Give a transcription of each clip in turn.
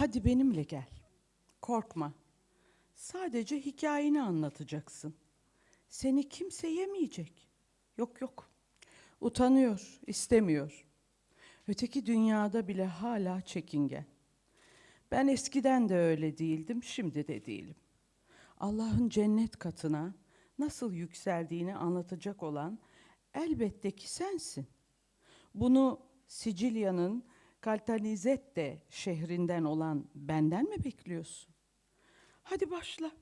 Hadi benimle gel. Korkma. Sadece hikayeni anlatacaksın. Seni kimse yemeyecek. Yok yok. Utanıyor, istemiyor. Öteki dünyada bile hala çekingen. Ben eskiden de öyle değildim, şimdi de değilim. Allah'ın cennet katına nasıl yükseldiğini anlatacak olan elbette ki sensin. Bunu Sicilya'nın Caltanissette şehrinden olan benden mi bekliyorsun? Hadi başla.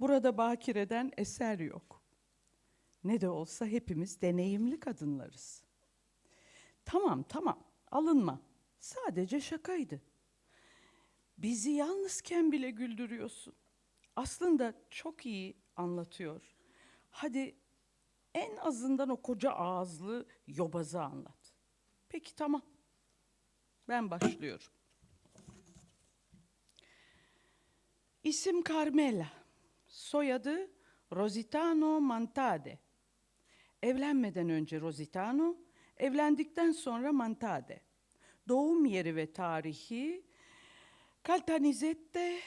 Burada bakireden eser yok. Ne de olsa hepimiz deneyimli kadınlarız. Tamam tamam alınma. Sadece şakaydı. Bizi yalnızken bile güldürüyorsun. Aslında çok iyi anlatıyor. Hadi en azından o koca ağızlı yobazı anlat. Peki tamam. Ben başlıyorum. İsim Carmela. Soyadı Rositano Mantade. Evlenmeden önce Rositano, evlendikten sonra Mantade. Doğum yeri ve tarihi Caltanissette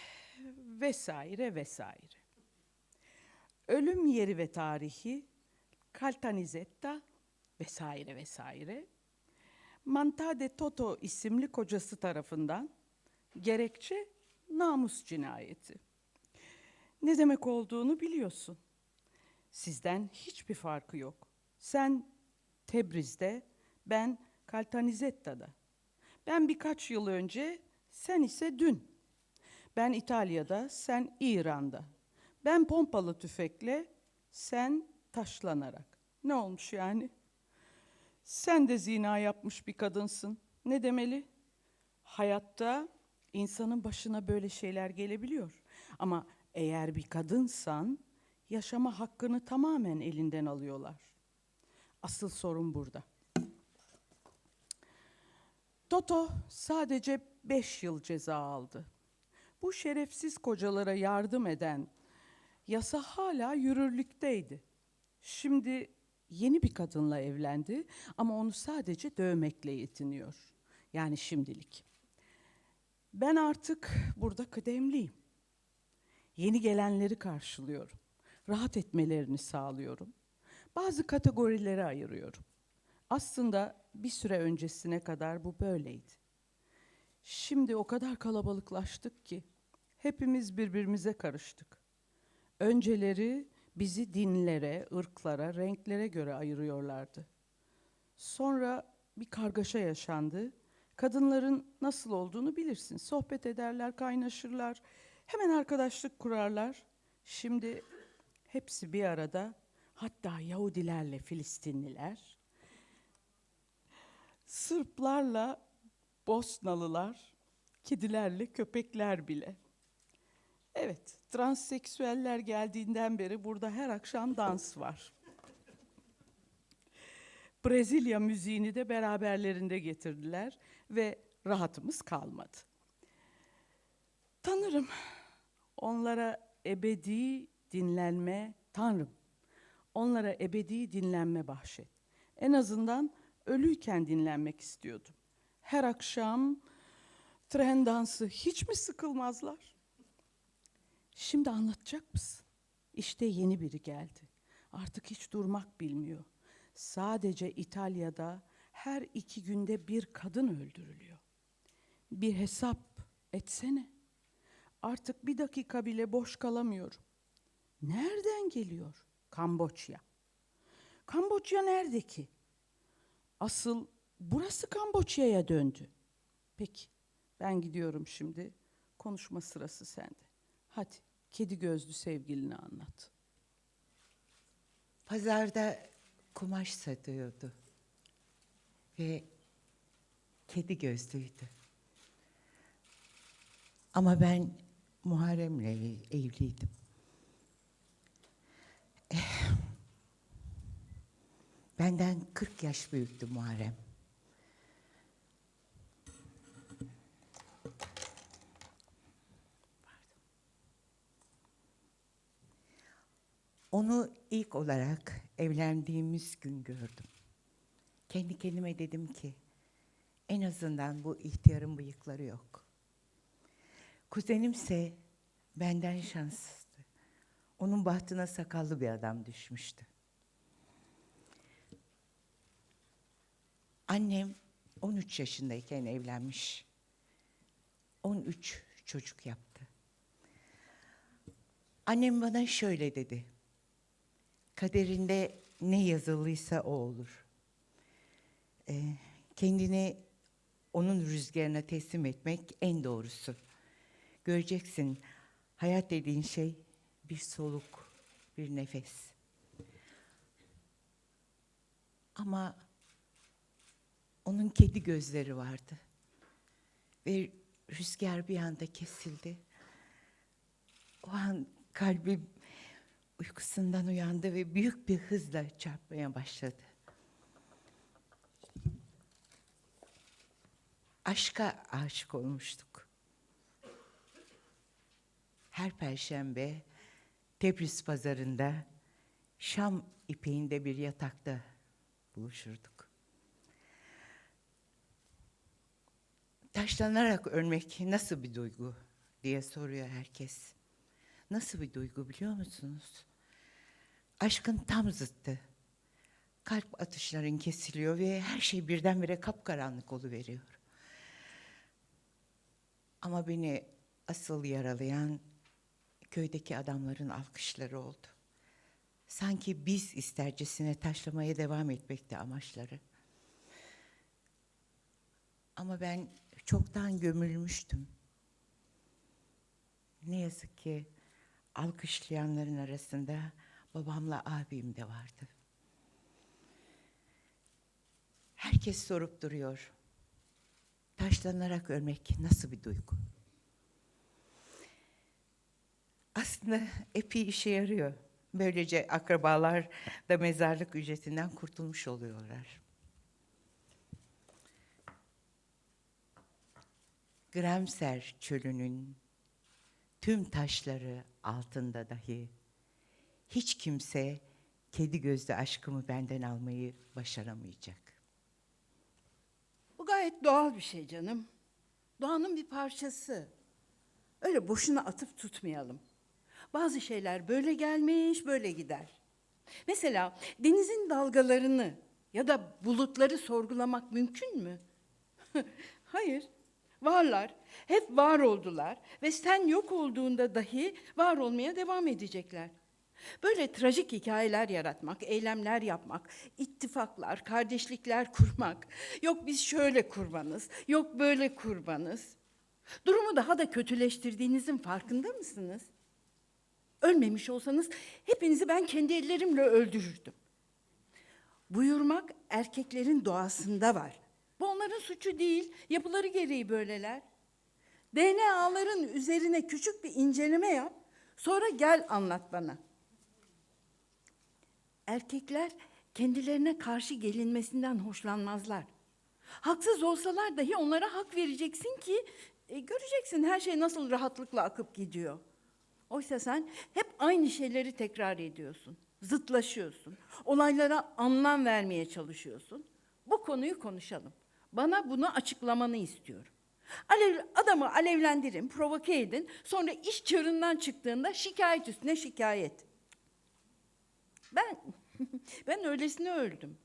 vesaire vesaire. Ölüm yeri ve tarihi Caltanissetta vesaire vesaire. Mantade Toto isimli kocası tarafından gerekçe namus cinayeti. Ne demek olduğunu biliyorsun. Sizden hiçbir farkı yok. Sen Tebriz'de, ben Caltanizetta'da. Ben birkaç yıl önce, sen ise dün. Ben İtalya'da, sen İran'da. Ben pompalı tüfekle, sen taşlanarak. Ne olmuş yani? Sen de zina yapmış bir kadınsın. Ne demeli? Hayatta insanın başına böyle şeyler gelebiliyor. Ama eğer bir kadınsan yaşama hakkını tamamen elinden alıyorlar. Asıl sorun burada. Toto sadece beş yıl ceza aldı. Bu şerefsiz kocalara yardım eden yasa hala yürürlükteydi. Şimdi yeni bir kadınla evlendi ama onu sadece dövmekle yetiniyor. Yani şimdilik. Ben artık burada kıdemliyim. Yeni gelenleri karşılıyorum. Rahat etmelerini sağlıyorum. Bazı kategorilere ayırıyorum. Aslında bir süre öncesine kadar bu böyleydi. Şimdi o kadar kalabalıklaştık ki hepimiz birbirimize karıştık. Önceleri bizi dinlere, ırklara, renklere göre ayırıyorlardı. Sonra bir kargaşa yaşandı. Kadınların nasıl olduğunu bilirsin. Sohbet ederler, kaynaşırlar. Hemen arkadaşlık kurarlar. Şimdi hepsi bir arada. Hatta Yahudilerle Filistinliler, Sırplarla Bosnalılar, kedilerle köpekler bile. Evet, transseksüeller geldiğinden beri burada her akşam dans var. Brezilya müziğini de beraberlerinde getirdiler ve rahatımız kalmadı. Tanırım, onlara ebedi dinlenme, Tanrım, onlara ebedi dinlenme bahşet. En azından ölüyken dinlenmek istiyordum. Her akşam tren dansı hiç mi sıkılmazlar? Şimdi anlatacak mısın? İşte yeni biri geldi. Artık hiç durmak bilmiyor. Sadece İtalya'da her iki günde bir kadın öldürülüyor. Bir hesap etsene. Artık bir dakika bile boş kalamıyorum. Nereden geliyor? Kamboçya. Kamboçya nerede ki? Asıl burası Kamboçya'ya döndü. Peki, ben gidiyorum şimdi. Konuşma sırası sende. Hadi, kedi gözlü sevgilini anlat. Pazarda kumaş satıyordu. Ve kedi gözlüydü. Ama ben Muharrem'le evliydim. Eh, Benden 40 yaş büyüktü Muharrem. Onu ilk olarak evlendiğimiz gün gördüm. Kendi kendime dedim ki en azından bu ihtiyarın bıyıkları yok. Kuzenimse benden şanssızdı. Onun bahtına sakallı bir adam düşmüştü. Annem 13 yaşındayken evlenmiş. 13 çocuk yaptı. Annem bana şöyle dedi. Kaderinde ne yazılıysa o olur. Ee, kendini onun rüzgarına teslim etmek en doğrusu. Göreceksin hayat dediğin şey bir soluk, bir nefes. Ama onun kedi gözleri vardı. Ve rüzgar bir anda kesildi. O an kalbim uykusundan uyandı ve büyük bir hızla çarpmaya başladı. Aşka aşık olmuştuk. Her perşembe Tebriz pazarında Şam ipeğinde bir yatakta buluşurduk. Taşlanarak ölmek nasıl bir duygu diye soruyor herkes. Nasıl bir duygu biliyor musunuz? Aşkın tam zıttı. Kalp atışların kesiliyor ve her şey birdenbire kapkaranlık oluveriyor. Ama beni asıl yaralayan köydeki adamların alkışları oldu. Sanki biz istercesine taşlamaya devam etmekti amaçları. Ama ben çoktan gömülmüştüm. Ne yazık ki alkışlayanların arasında babamla abim de vardı. Herkes sorup duruyor. Taşlanarak ölmek nasıl bir duygu? Aslında epey işe yarıyor. Böylece akrabalar da mezarlık ücretinden kurtulmuş oluyorlar. Gremser çölünün tüm taşları altında dahi hiç kimse kedi gözlü aşkımı benden almayı başaramayacak. Bu gayet doğal bir şey canım. Doğanın bir parçası. Öyle boşuna atıp tutmayalım. Bazı şeyler böyle gelmiş, böyle gider. Mesela denizin dalgalarını ya da bulutları sorgulamak mümkün mü? Hayır. Varlar. Hep var oldular ve sen yok olduğunda dahi var olmaya devam edecekler. Böyle trajik hikayeler yaratmak, eylemler yapmak, ittifaklar, kardeşlikler kurmak. Yok biz şöyle kurbanız, yok böyle kurbanız. Durumu daha da kötüleştirdiğinizin farkında mısınız? Ölmemiş olsanız hepinizi ben kendi ellerimle öldürürdüm. Buyurmak erkeklerin doğasında var. Bu onların suçu değil, yapıları gereği böyleler. DNA'ların üzerine küçük bir inceleme yap, sonra gel anlat bana. Erkekler kendilerine karşı gelinmesinden hoşlanmazlar. Haksız olsalar dahi onlara hak vereceksin ki e, göreceksin her şey nasıl rahatlıkla akıp gidiyor. Oysa sen hep aynı şeyleri tekrar ediyorsun. Zıtlaşıyorsun. Olaylara anlam vermeye çalışıyorsun. Bu konuyu konuşalım. Bana bunu açıklamanı istiyorum. Alev, adamı alevlendirin, provoke edin. Sonra iş çığırından çıktığında şikayet üstüne şikayet. Ben ben öylesine öldüm.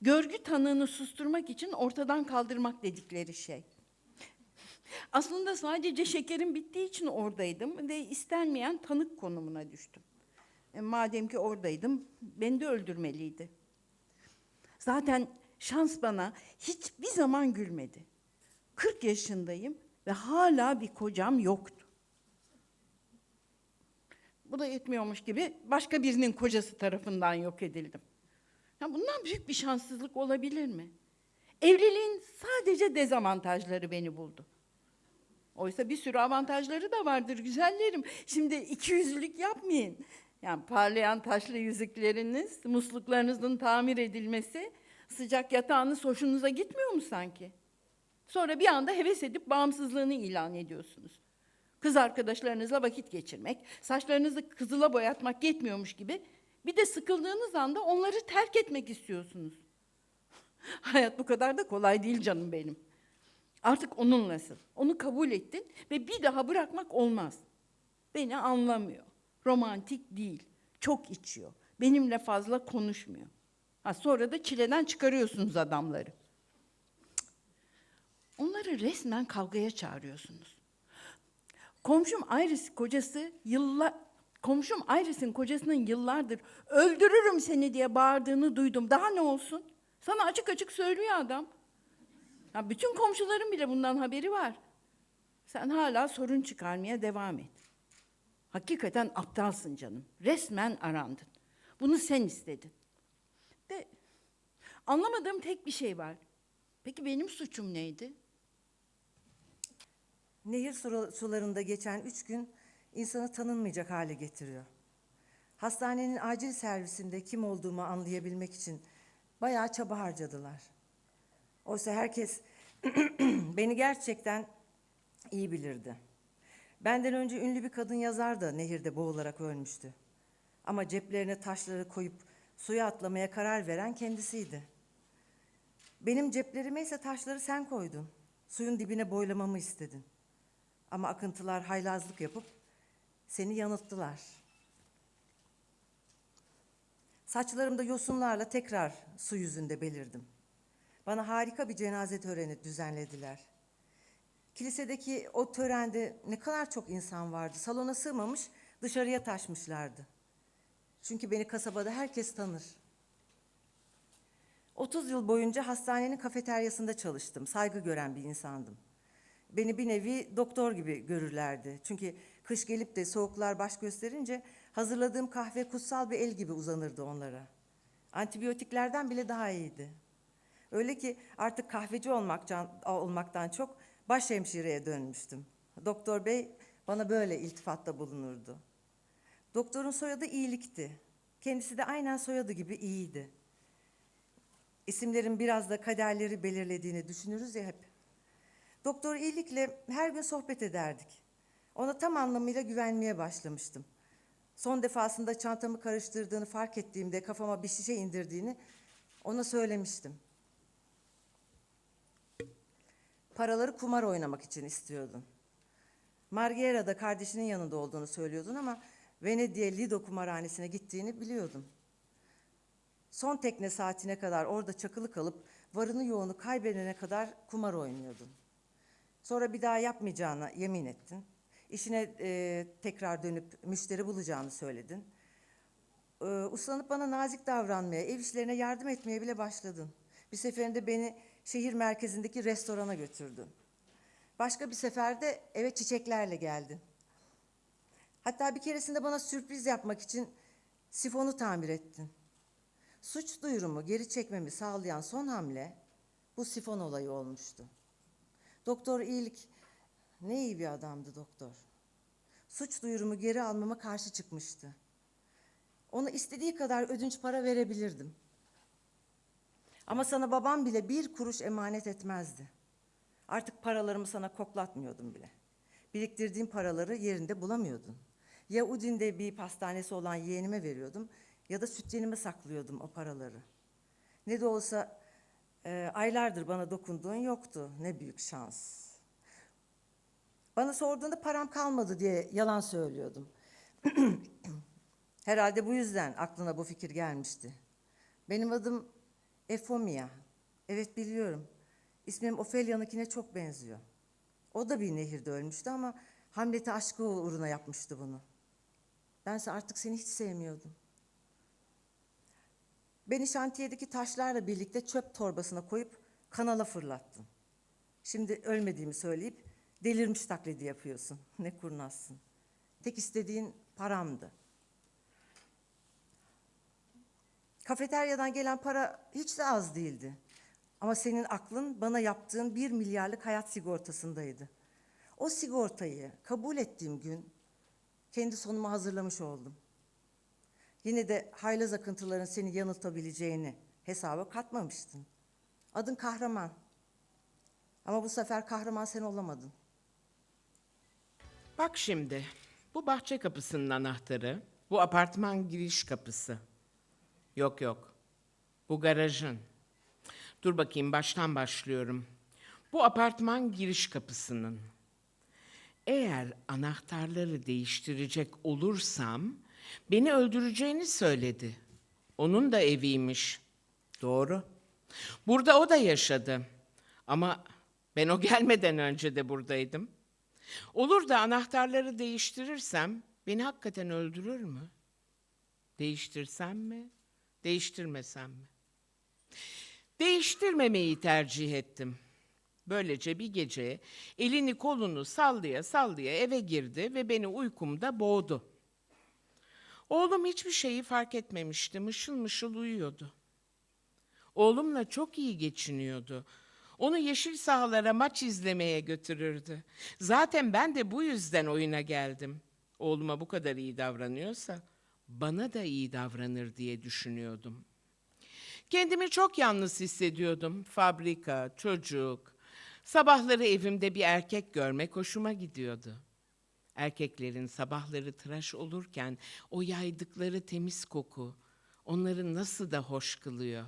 Görgü tanığını susturmak için ortadan kaldırmak dedikleri şey. Aslında sadece şekerim bittiği için oradaydım ve istenmeyen tanık konumuna düştüm. E, madem ki oradaydım, beni de öldürmeliydi. Zaten şans bana hiçbir zaman gülmedi. 40 yaşındayım ve hala bir kocam yoktu. Bu da yetmiyormuş gibi başka birinin kocası tarafından yok edildim. Ya bundan büyük bir şanssızlık olabilir mi? Evliliğin sadece dezavantajları beni buldu. Oysa bir sürü avantajları da vardır güzellerim. Şimdi iki yüzlülük yapmayın. Yani parlayan taşlı yüzükleriniz, musluklarınızın tamir edilmesi, sıcak yatağınız hoşunuza gitmiyor mu sanki? Sonra bir anda heves edip bağımsızlığını ilan ediyorsunuz. Kız arkadaşlarınızla vakit geçirmek, saçlarınızı kızıla boyatmak yetmiyormuş gibi bir de sıkıldığınız anda onları terk etmek istiyorsunuz. Hayat bu kadar da kolay değil canım benim. Artık onunlasın. Onu kabul ettin ve bir daha bırakmak olmaz. Beni anlamıyor. Romantik değil. Çok içiyor. Benimle fazla konuşmuyor. Ha sonra da çileden çıkarıyorsunuz adamları. Onları resmen kavgaya çağırıyorsunuz. Komşum Iris kocası yıllar komşum Iris'in kocasının yıllardır öldürürüm seni diye bağırdığını duydum. Daha ne olsun? Sana açık açık söylüyor adam. Ya bütün komşuların bile bundan haberi var. Sen hala sorun çıkarmaya devam et. Hakikaten aptalsın canım. Resmen arandın. Bunu sen istedin. De anlamadığım tek bir şey var. Peki benim suçum neydi? Nehir sularında geçen üç gün insanı tanınmayacak hale getiriyor. Hastanenin acil servisinde kim olduğumu anlayabilmek için bayağı çaba harcadılar. Oysa herkes beni gerçekten iyi bilirdi. Benden önce ünlü bir kadın yazar da nehirde boğularak ölmüştü. Ama ceplerine taşları koyup suya atlamaya karar veren kendisiydi. Benim ceplerime ise taşları sen koydun. Suyun dibine boylamamı istedin. Ama akıntılar haylazlık yapıp seni yanılttılar. Saçlarımda yosunlarla tekrar su yüzünde belirdim. Bana harika bir cenaze töreni düzenlediler. Kilisedeki o törende ne kadar çok insan vardı. Salona sığmamış, dışarıya taşmışlardı. Çünkü beni kasabada herkes tanır. 30 yıl boyunca hastanenin kafeteryasında çalıştım. Saygı gören bir insandım. Beni bir nevi doktor gibi görürlerdi. Çünkü kış gelip de soğuklar baş gösterince hazırladığım kahve kutsal bir el gibi uzanırdı onlara. Antibiyotiklerden bile daha iyiydi. Öyle ki artık kahveci olmaktan, olmaktan çok başhemşireye dönmüştüm. Doktor bey bana böyle iltifatta bulunurdu. Doktorun soyadı iyilikti. Kendisi de aynen soyadı gibi iyiydi. İsimlerin biraz da kaderleri belirlediğini düşünürüz ya hep. Doktor iyilikle her gün sohbet ederdik. Ona tam anlamıyla güvenmeye başlamıştım. Son defasında çantamı karıştırdığını fark ettiğimde kafama bir şişe indirdiğini ona söylemiştim. Paraları kumar oynamak için istiyordun. Marghera'da kardeşinin yanında olduğunu söylüyordun ama Venedik'e Lido kumarhanesine gittiğini biliyordum. Son tekne saatine kadar orada çakılı kalıp varını yoğunu kaybedene kadar kumar oynuyordun. Sonra bir daha yapmayacağına yemin ettin. İşine e, tekrar dönüp müşteri bulacağını söyledin. E, uslanıp bana nazik davranmaya, ev işlerine yardım etmeye bile başladın. Bir seferinde beni şehir merkezindeki restorana götürdün. Başka bir seferde eve çiçeklerle geldin. Hatta bir keresinde bana sürpriz yapmak için sifonu tamir ettin. Suç duyurumu geri çekmemi sağlayan son hamle bu sifon olayı olmuştu. Doktor iyilik ne iyi bir adamdı doktor. Suç duyurumu geri almama karşı çıkmıştı. Ona istediği kadar ödünç para verebilirdim. Ama sana babam bile bir kuruş emanet etmezdi. Artık paralarımı sana koklatmıyordum bile. Biriktirdiğim paraları yerinde bulamıyordun. Ya Udin'de bir pastanesi olan yeğenime veriyordum ya da sütyenime saklıyordum o paraları. Ne de olsa e, aylardır bana dokunduğun yoktu. Ne büyük şans. Bana sorduğunda param kalmadı diye yalan söylüyordum. Herhalde bu yüzden aklına bu fikir gelmişti. Benim adım Efomia. Evet biliyorum. İsmim Ophelia'nınkine çok benziyor. O da bir nehirde ölmüştü ama Hamlet'e aşkı uğruna yapmıştı bunu. Bense artık seni hiç sevmiyordum. Beni şantiyedeki taşlarla birlikte çöp torbasına koyup kanala fırlattın. Şimdi ölmediğimi söyleyip delirmiş taklidi yapıyorsun. Ne kurnazsın. Tek istediğin paramdı. Kafeteryadan gelen para hiç de az değildi. Ama senin aklın bana yaptığın bir milyarlık hayat sigortasındaydı. O sigortayı kabul ettiğim gün kendi sonumu hazırlamış oldum. Yine de haylaz akıntıların seni yanıltabileceğini hesaba katmamıştın. Adın kahraman. Ama bu sefer kahraman sen olamadın. Bak şimdi, bu bahçe kapısının anahtarı, bu apartman giriş kapısı. Yok yok, bu garajın. Dur bakayım, baştan başlıyorum. Bu apartman giriş kapısının. Eğer anahtarları değiştirecek olursam beni öldüreceğini söyledi. Onun da eviymiş. Doğru. Burada o da yaşadı. Ama ben o gelmeden önce de buradaydım. Olur da anahtarları değiştirirsem beni hakikaten öldürür mü? Değiştirsem mi? Değiştirmesem mi? Değiştirmemeyi tercih ettim. Böylece bir gece elini kolunu sallaya sallaya eve girdi ve beni uykumda boğdu. Oğlum hiçbir şeyi fark etmemişti, mışıl mışıl uyuyordu. Oğlumla çok iyi geçiniyordu. Onu yeşil sahalara maç izlemeye götürürdü. Zaten ben de bu yüzden oyuna geldim. Oğluma bu kadar iyi davranıyorsa bana da iyi davranır diye düşünüyordum. Kendimi çok yalnız hissediyordum. Fabrika, çocuk. Sabahları evimde bir erkek görmek hoşuma gidiyordu. Erkeklerin sabahları tıraş olurken o yaydıkları temiz koku onları nasıl da hoş kılıyor.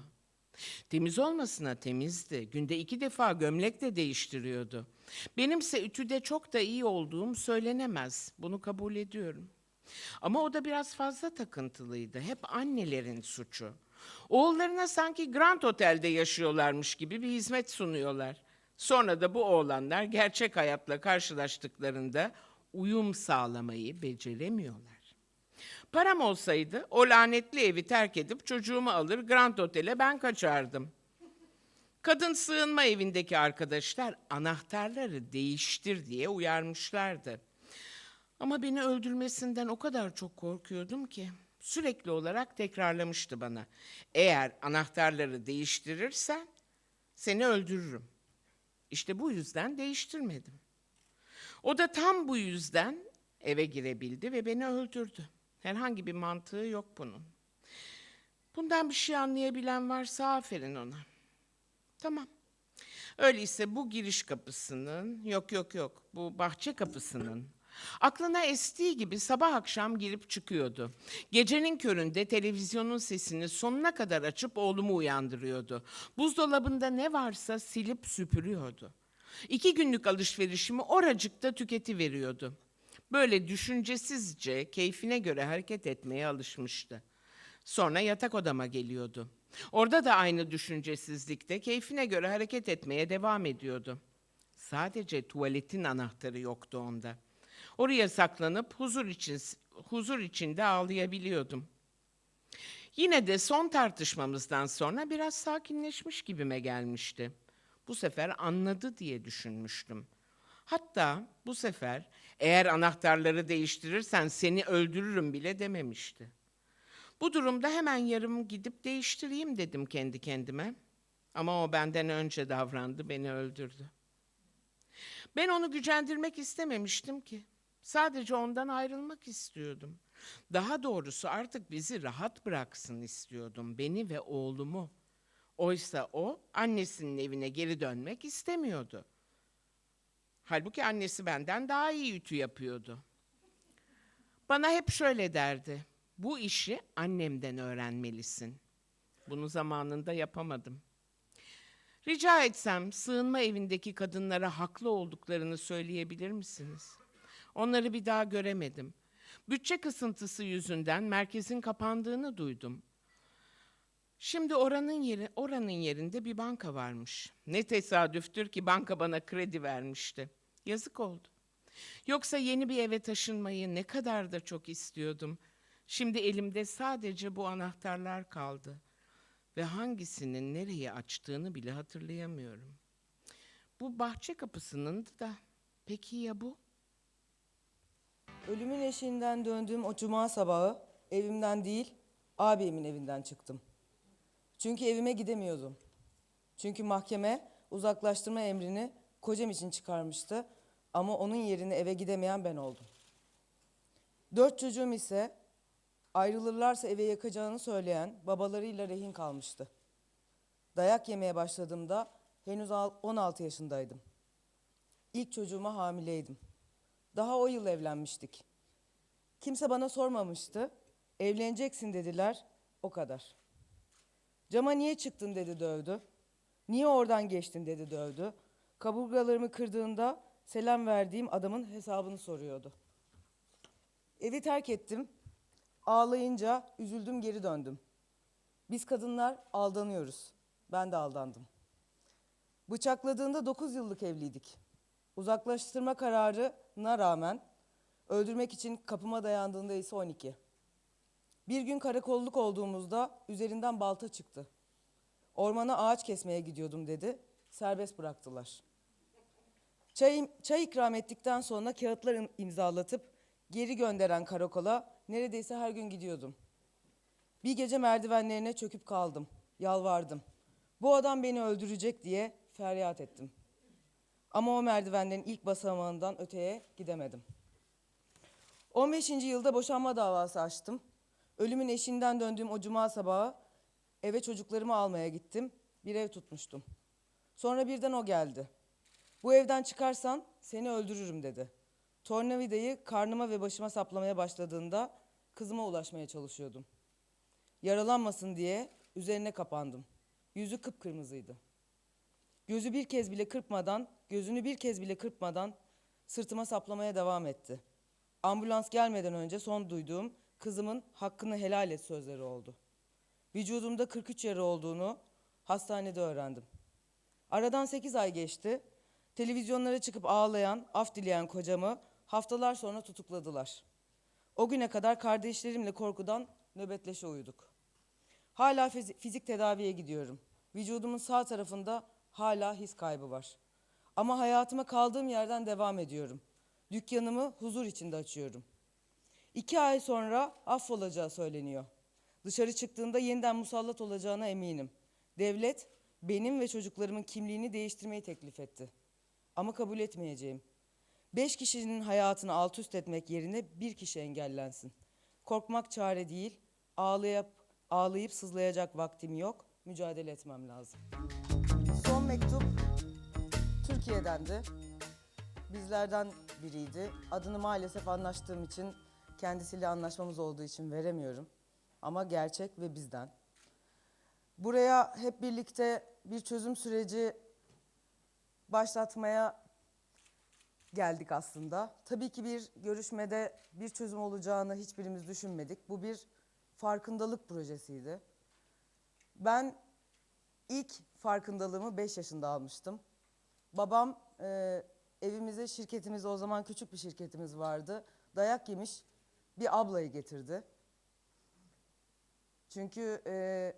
Temiz olmasına temizdi. Günde iki defa gömlek de değiştiriyordu. Benimse ütüde çok da iyi olduğum söylenemez. Bunu kabul ediyorum. Ama o da biraz fazla takıntılıydı. Hep annelerin suçu. Oğullarına sanki Grand Otel'de yaşıyorlarmış gibi bir hizmet sunuyorlar. Sonra da bu oğlanlar gerçek hayatla karşılaştıklarında uyum sağlamayı beceremiyorlar. Param olsaydı o lanetli evi terk edip çocuğumu alır Grand Otel'e ben kaçardım. Kadın sığınma evindeki arkadaşlar anahtarları değiştir diye uyarmışlardı. Ama beni öldürmesinden o kadar çok korkuyordum ki sürekli olarak tekrarlamıştı bana. Eğer anahtarları değiştirirsen seni öldürürüm. İşte bu yüzden değiştirmedim. O da tam bu yüzden eve girebildi ve beni öldürdü. Herhangi bir mantığı yok bunun. Bundan bir şey anlayabilen varsa aferin ona. Tamam. Öyleyse bu giriş kapısının, yok yok yok, bu bahçe kapısının aklına estiği gibi sabah akşam girip çıkıyordu. Gecenin köründe televizyonun sesini sonuna kadar açıp oğlumu uyandırıyordu. Buzdolabında ne varsa silip süpürüyordu. İki günlük alışverişimi oracıkta tüketi veriyordu. Böyle düşüncesizce keyfine göre hareket etmeye alışmıştı. Sonra yatak odama geliyordu. Orada da aynı düşüncesizlikte keyfine göre hareket etmeye devam ediyordu. Sadece tuvaletin anahtarı yoktu onda. Oraya saklanıp huzur için huzur içinde ağlayabiliyordum. Yine de son tartışmamızdan sonra biraz sakinleşmiş gibime gelmişti. Bu sefer anladı diye düşünmüştüm. Hatta bu sefer eğer anahtarları değiştirirsen seni öldürürüm bile dememişti. Bu durumda hemen yarım gidip değiştireyim dedim kendi kendime. Ama o benden önce davrandı, beni öldürdü. Ben onu gücendirmek istememiştim ki. Sadece ondan ayrılmak istiyordum. Daha doğrusu artık bizi rahat bıraksın istiyordum, beni ve oğlumu. Oysa o annesinin evine geri dönmek istemiyordu. Halbuki annesi benden daha iyi ütü yapıyordu. Bana hep şöyle derdi. Bu işi annemden öğrenmelisin. Bunu zamanında yapamadım. Rica etsem sığınma evindeki kadınlara haklı olduklarını söyleyebilir misiniz? Onları bir daha göremedim. Bütçe kısıntısı yüzünden merkezin kapandığını duydum. Şimdi oranın yeri oranın yerinde bir banka varmış. Ne tesadüftür ki banka bana kredi vermişti. Yazık oldu. Yoksa yeni bir eve taşınmayı ne kadar da çok istiyordum. Şimdi elimde sadece bu anahtarlar kaldı ve hangisinin nereyi açtığını bile hatırlayamıyorum. Bu bahçe kapısının da peki ya bu? Ölümün eşiğinden döndüğüm o cuma sabahı evimden değil, abimin evinden çıktım. Çünkü evime gidemiyordum. Çünkü mahkeme uzaklaştırma emrini kocam için çıkarmıştı ama onun yerine eve gidemeyen ben oldum. Dört çocuğum ise ayrılırlarsa eve yakacağını söyleyen babalarıyla rehin kalmıştı. Dayak yemeye başladığımda henüz al- 16 yaşındaydım. İlk çocuğuma hamileydim. Daha o yıl evlenmiştik. Kimse bana sormamıştı. Evleneceksin dediler. O kadar. Cama niye çıktın dedi dövdü. Niye oradan geçtin dedi dövdü. Kaburgalarımı kırdığında selam verdiğim adamın hesabını soruyordu. Evi terk ettim. Ağlayınca üzüldüm geri döndüm. Biz kadınlar aldanıyoruz. Ben de aldandım. Bıçakladığında 9 yıllık evliydik. Uzaklaştırma kararına rağmen öldürmek için kapıma dayandığında ise 12. Bir gün karakolluk olduğumuzda üzerinden balta çıktı. Ormana ağaç kesmeye gidiyordum dedi. Serbest bıraktılar. Çay, çay ikram ettikten sonra kağıtlar im- imzalatıp geri gönderen karakola neredeyse her gün gidiyordum. Bir gece merdivenlerine çöküp kaldım. Yalvardım. Bu adam beni öldürecek diye feryat ettim. Ama o merdivenlerin ilk basamağından öteye gidemedim. 15. yılda boşanma davası açtım. Ölümün eşiğinden döndüğüm o cuma sabahı eve çocuklarımı almaya gittim. Bir ev tutmuştum. Sonra birden o geldi. Bu evden çıkarsan seni öldürürüm dedi. Tornavidayı karnıma ve başıma saplamaya başladığında kızıma ulaşmaya çalışıyordum. Yaralanmasın diye üzerine kapandım. Yüzü kıpkırmızıydı. Gözü bir kez bile kırpmadan, gözünü bir kez bile kırpmadan sırtıma saplamaya devam etti. Ambulans gelmeden önce son duyduğum kızımın hakkını helal et sözleri oldu. Vücudumda 43 yara olduğunu hastanede öğrendim. Aradan 8 ay geçti. Televizyonlara çıkıp ağlayan, af dileyen kocamı haftalar sonra tutukladılar. O güne kadar kardeşlerimle korkudan nöbetleşe uyuduk. Hala fizi- fizik tedaviye gidiyorum. Vücudumun sağ tarafında hala his kaybı var. Ama hayatıma kaldığım yerden devam ediyorum. Dükkanımı huzur içinde açıyorum. İki ay sonra affolacağı söyleniyor. Dışarı çıktığında yeniden musallat olacağına eminim. Devlet benim ve çocuklarımın kimliğini değiştirmeyi teklif etti. Ama kabul etmeyeceğim. Beş kişinin hayatını alt üst etmek yerine bir kişi engellensin. Korkmak çare değil, ağlayıp, ağlayıp sızlayacak vaktim yok, mücadele etmem lazım. Son mektup Türkiye'dendi. Bizlerden biriydi. Adını maalesef anlaştığım için, kendisiyle anlaşmamız olduğu için veremiyorum. Ama gerçek ve bizden. Buraya hep birlikte bir çözüm süreci başlatmaya geldik aslında. Tabii ki bir görüşmede bir çözüm olacağını hiçbirimiz düşünmedik. Bu bir farkındalık projesiydi. Ben ilk farkındalığımı 5 yaşında almıştım. Babam e, evimize, şirketimize o zaman küçük bir şirketimiz vardı. Dayak yemiş bir ablayı getirdi. Çünkü e,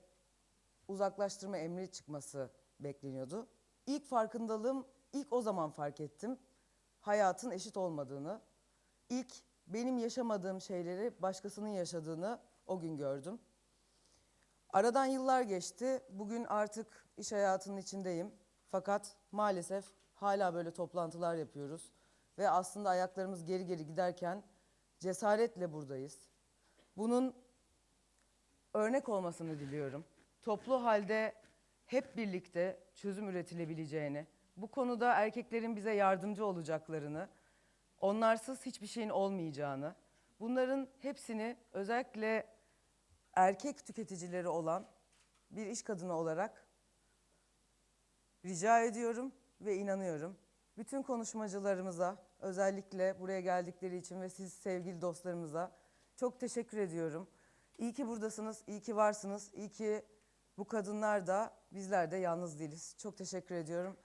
uzaklaştırma emri çıkması bekleniyordu. İlk farkındalığım, ilk o zaman fark ettim. Hayatın eşit olmadığını. İlk benim yaşamadığım şeyleri başkasının yaşadığını o gün gördüm. Aradan yıllar geçti. Bugün artık iş hayatının içindeyim. Fakat maalesef hala böyle toplantılar yapıyoruz. Ve aslında ayaklarımız geri geri giderken cesaretle buradayız. Bunun örnek olmasını diliyorum. Toplu halde hep birlikte çözüm üretilebileceğini, bu konuda erkeklerin bize yardımcı olacaklarını, onlarsız hiçbir şeyin olmayacağını, bunların hepsini özellikle erkek tüketicileri olan bir iş kadını olarak rica ediyorum ve inanıyorum. Bütün konuşmacılarımıza, özellikle buraya geldikleri için ve siz sevgili dostlarımıza çok teşekkür ediyorum. İyi ki buradasınız, iyi ki varsınız, iyi ki bu kadınlar da bizler de yalnız değiliz. Çok teşekkür ediyorum.